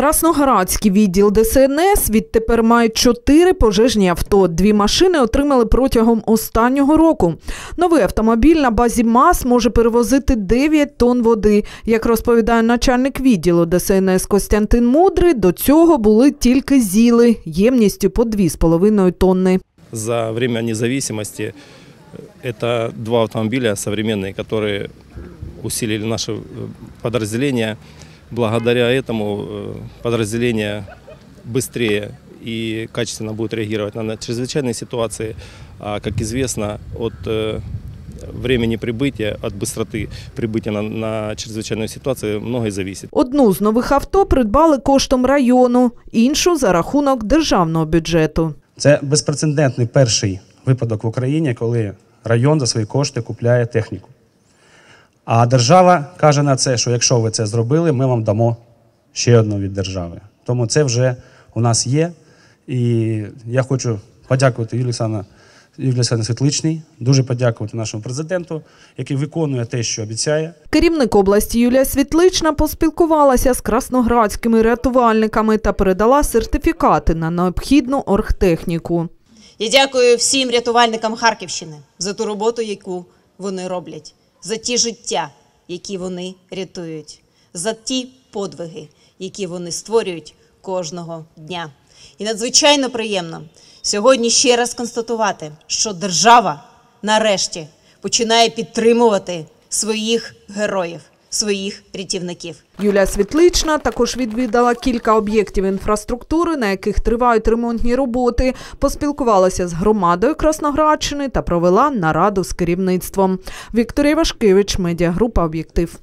Красноградський відділ ДСНС відтепер має чотири пожежні авто. Дві машини отримали протягом останнього року. Новий автомобіль на базі МАЗ може перевозити 9 тонн води. Як розповідає начальник відділу ДСНС Костянтин Мудрий, до цього були тільки зіли ємністю по 2,5 тонни. За время независимости это два автомобиля современные, которые усилили наше э, подразделение. Благодаря этому э, подразделение быстрее и качественно будет реагировать на чрезвычайные ситуации. А, как известно, от э, времени прибытия, от быстроты прибытия на, на чрезвычайную ситуацию многое зависит. Одну з нових авто придбали коштом району, іншу за рахунок державного бюджету. Це безпрецедентний перший випадок в Україні, коли район за свої кошти купляє техніку. А держава каже на це, що якщо ви це зробили, ми вам дамо ще одну від держави. Тому це вже у нас є. І я хочу подякувати Юлії Олександрівні Світличній, дуже подякувати нашому президенту, який виконує те, що обіцяє. Керівник області Юлія Світлична поспілкувалася з красноградськими рятувальниками та передала сертифікати на необхідну оргтехніку. Я дякую всім рятувальникам Харківщини за ту роботу, яку вони роблять, за ті життя, які вони рятують, за ті подвиги, які вони створюють кожного дня. І надзвичайно приємно сьогодні ще раз констатувати, що держава нарешті починає підтримувати своїх героїв, своїх рятівників. Юлія Світлична також відвідала кілька об'єктів інфраструктури, на яких тривають ремонтні роботи, поспілкувалася з громадою Красноградщини та провела нараду з керівництвом. Вікторія Вашкевич, медіагрупа Об'єктив.